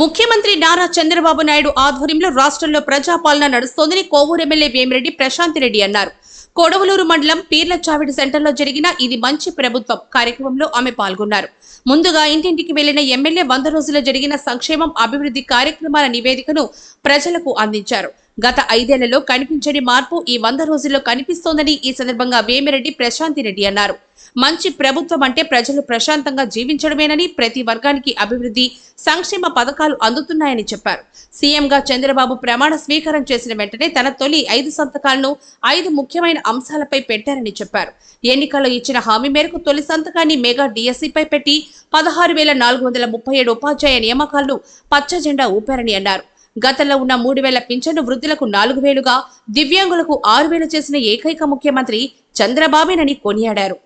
ముఖ్యమంత్రి నారా చంద్రబాబు నాయుడు ఆధ్వర్యంలో రాష్ట్రంలో ప్రజాపాలన నడుస్తోందని కోవూరు ఎమ్మెల్యే వేమిరెడ్డి ప్రశాంత్ రెడ్డి అన్నారు. కొడవలూరు మండలం పీర్ల చావిడి సెంటర్లో జరిగిన ఇది మంచి ప్రభుత్వం కార్యక్రమంలో ఆమె పాల్గొన్నారు. ముందుగా ఇంటింటికి వెళ్ళిన ఎమ్మెల్యే వంద రోజుల్లో జరిగిన సంక్షేమం అభివృద్ధి కార్యక్రమాల నివేదికను ప్రజలకు అందించారు. గత ఐదేళ్ళలో కనిపించని మార్పు ఈ వంద రోజుల్లో కనిపిస్తోందని ఈ సందర్భంగా వేమిరెడ్డి ప్రశాంతి రెడ్డి అన్నారు. మంచి ప్రభుత్వం అంటే ప్రజలు ప్రశాంతంగా జీవించడమేనని ప్రతి వర్గానికి అభివృద్ధి సంక్షేమ పథకాలు అందుతున్నాయని చెప్పారు. సీఎంగా చంద్రబాబు ప్రమాణ స్వీకారం చేసిన వెంటనే తన తొలి ఐదు సంతకాలను ఐదు ముఖ్యమైన అంశాలపై పెట్టారని చెప్పారు. ఎన్నికల్లో ఇచ్చిన హామీ మేరకు తొలి సంతకాన్ని మెగా డిఎస్సిపై పెట్టి పదహారు వేల నాలుగు వందల ముప్పై ఏడు ఉపాధ్యాయ నియామకాలను పచ్చ జెండా ఊపారని అన్నారు. గతంలో ఉన్న మూడు వేల పింఛను వృద్ధులకు నాలుగు వేలుగా దివ్యాంగులకు ఆరు వేలు చేసిన ఏకైక ముఖ్యమంత్రి చంద్రబాబేనని కొనియాడారు.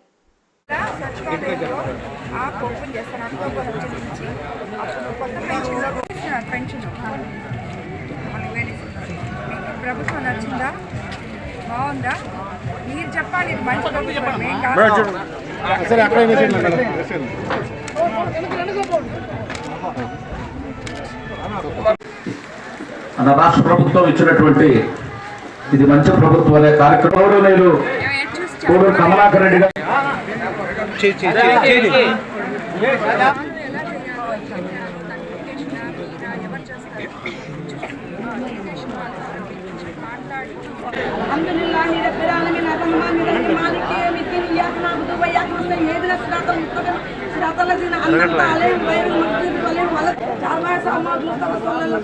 సచివాలయంలో యాప్ ఓపెన్ చేస్తాను. అక్టోబర్ వచ్చే నుంచి అప్పుడు కొత్త పెన్షన్ పెన్షన్ మనకి వేడిస్తున్నారు మీకు ప్రభుత్వం నచ్చిందా? బాగుందా? మీరు చెప్పాలి ఇది మంచి ప్రభుత్వం ఏం కాదు. సరే అక్కడ వేసేయండి మేడం. వేసేయండి. మన రాష్ట్ర ప్రభుత్వం ఇచ్చినటువంటి ఇది మంచి ప్రభుత్వం అనే కార్యక్రమం. గౌరవనీయులు మేము ఎటు చూసి కోడూరు కమలాకర్ రెడ్డి గారు الحمد لله رب العالمين الرحمن الرحيم مالك يوم الدين اياك نعبد واياك نستعين اهدنا الصراط المستقيم صراط الذين انعمت عليهم غير المغضوب عليهم ولا చార్మాయ సామాజిక సమస్యలలో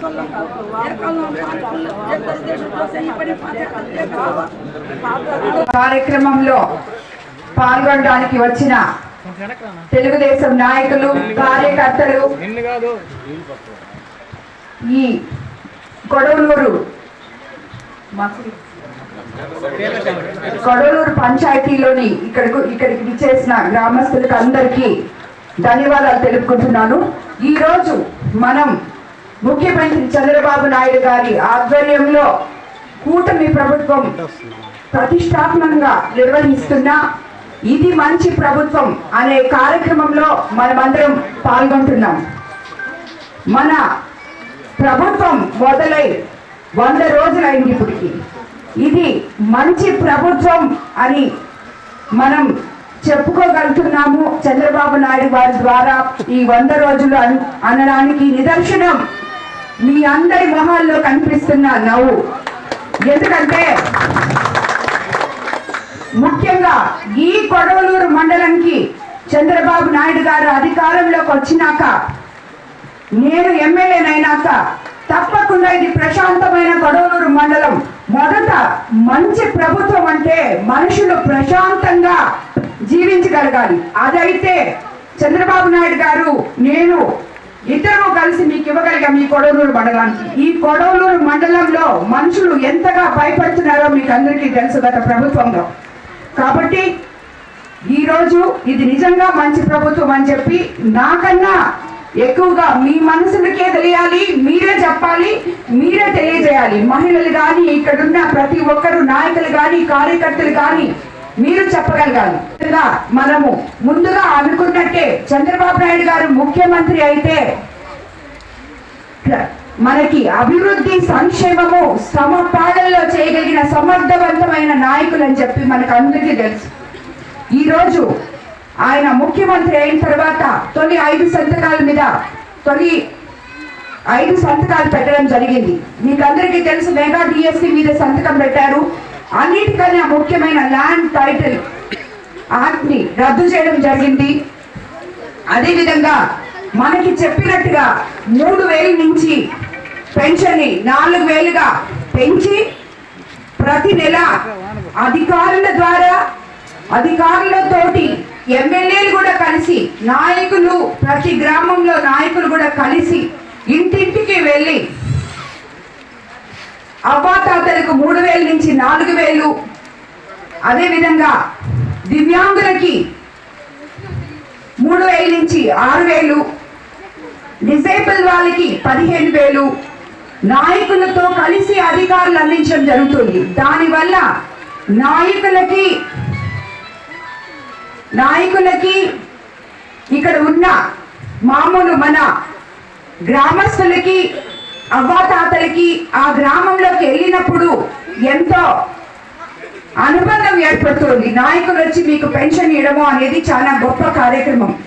కార్యక్రమంలో పాల్గొనడానికి వచ్చిన తెలుగుదేశం నాయకులు కార్యకర్తలు ఈ కొడవలూరు కొడవలూరు పంచాయతీలోని ఇక్కడకు ఇక్కడికి విచ్చేసిన గ్రామస్తులకు అందరికీ ధన్యవాదాలు తెలుపుకుంటున్నాను. ఈ రోజు మనం ముఖ్యమంత్రి చంద్రబాబు నాయుడు గారి ఆధ్వర్యంలో కూటమి ప్రభుత్వం ప్రతిష్టాత్మకంగా నిర్వహిస్తున్న ఇది మంచి ప్రభుత్వం అనే కార్యక్రమంలో మనమందరం పాల్గొంటున్నాం. మన ప్రభుత్వం మొదలై వంద రోజులైంది ఇప్పటికి. ఇది మంచి ప్రభుత్వం అని మనం చెప్పుకోగలుగుతున్నాము. చంద్రబాబు నాయుడు వారి ద్వారా ఈ వంద రోజులు అన్- అనడానికి నిదర్శనం మీ అందరి మొహాల్లో కనిపిస్తున్న నవ్వు. ఎందుకంటే ముఖ్యంగా ఈ కొడవలూరు మండలంకి చంద్రబాబు నాయుడు గారు అధికారంలోకి వచ్చినాక నేను ఎమ్మెల్యేనైనాక తప్పకుండా ఇది ప్రశాంతమైన గొడవలూరు మండలం. మొదట మంచి ప్రభుత్వం అంటే మనుషులు ప్రశాంతంగా జీవించగలగాలి. అదైతే చంద్రబాబు నాయుడు గారు నేను ఇద్దరు కలిసి మీకు ఇవ్వగలిగాం ఈ కొడవలూరు మండలానికి. ఈ కొడవలూరు మండలంలో మనుషులు ఎంతగా భయపడుతున్నారో మీకు అందరికీ తెలుసు గత ప్రభుత్వంలో. కాబట్టి ఈ రోజు ఇది నిజంగా మంచి ప్రభుత్వం అని చెప్పి నాకన్నా ఎక్కువగా మీ మనసులకే తెలియాలి మీరే చెప్పాలి మీరే తెలియజేయాలి. మహిళలు కానీ ఇక్కడున్న ప్రతి ఒక్కరు నాయకులు కానీ కార్యకర్తలు కానీ మీరు చెప్పగలగాలి. మనము ముందుగా అనుకున్నట్టే చంద్రబాబు నాయుడు గారు ముఖ్యమంత్రి అయితే మనకి అభివృద్ధి సంక్షేమము సమపాలనలో చేయగలిగిన సమర్థవంతమైన నాయకులు అని చెప్పి మనకు అందరికీ తెలుసు. ఈరోజు ఆయన ముఖ్యమంత్రి అయిన తర్వాత తొలి ఐదు సంతకాల మీద తొలి ఐదు సంతకాలు పెట్టడం జరిగింది. మీకు అందరికీ తెలుసు మెగా డిఎస్సి మీద సంతకం పెట్టారు. అన్నిటికన్నా ముఖ్యమైన ల్యాండ్ టైటిల్ యాక్ట్ రద్దు చేయడం జరిగింది. అదేవిధంగా మనకి చెప్పినట్టుగా మూడు వేల నుంచి పెన్షన్ని నాలుగు వేలుగా పెంచి ప్రతి నెల అధికారుల ద్వారా అధికారులతోటి ఎమ్మెల్యేలు కూడా కలిసి నాయకులు ప్రతి గ్రామంలో నాయకులు కూడా కలిసి ఇంటింటికి వెళ్ళి అవ్వాతాతలకు మూడు వేల నుంచి నాలుగు వేలు అదేవిధంగా దివ్యాంగులకి మూడు వేల నుంచి ఆరు వేలు డిసేబుల్ వాళ్ళకి పదిహేను వేలు నాయకులతో కలిసి అధికారులు అందించడం జరుగుతుంది. దానివల్ల నాయకులకి నాయకులకి ఇక్కడ ఉన్న మామూలు మన గ్రామస్తులకి అవ్వాతాతలకి ఆ గ్రామంలోకి వెళ్ళినప్పుడు ఎంతో అనుబంధం ఏర్పడుతుంది. నాయకులు వచ్చి మీకు పెన్షన్ ఇవ్వడము అనేది చాలా గొప్ప కార్యక్రమం.